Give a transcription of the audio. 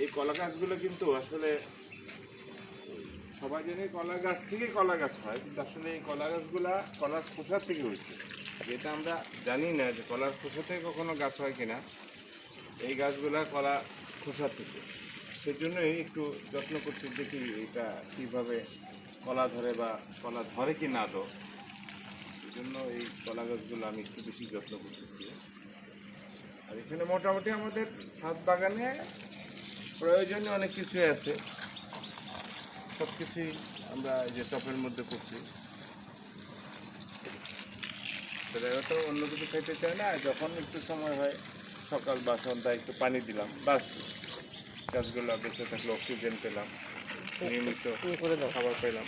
এই কলা গাছগুলো কিন্তু আসলে, সবাই জানে কলা গাছ থেকে কলা গাছ হয়, কিন্তু আসলে এই কলা গাছগুলা কলার খোসা থেকে হয়েছে। যেটা আমরা জানি না যে কলার খোসা থেকে কখনো গাছ হয় কিনা, এই গাছগুলা কলা খোসা থেকে। সেজন্যই একটু যত্ন করছি, দেখি এটা কীভাবে কলা ধরে বা কলা ধরে কি না তো জন্য এই কলা গাছগুলো আমি একটু বেশি যত্ন করতেছি। আর এখানে মোটামুটি আমাদের ছাদ বাগানে প্রয়োজনীয় অনেক কিছুই আছে। সব কিছুই আমরা এই যে টপের মধ্যে করছি। সেটা তো অন্য কিছু খাইতে চায় না, যখন একটু সময় হয়, সকাল বা সন্ধ্যায় একটু পানি দিলাম, বাস। গাছগুলো বেঁচে থাকলে অক্সিজেন পেলাম, নিয়মিত খাবার পেলাম।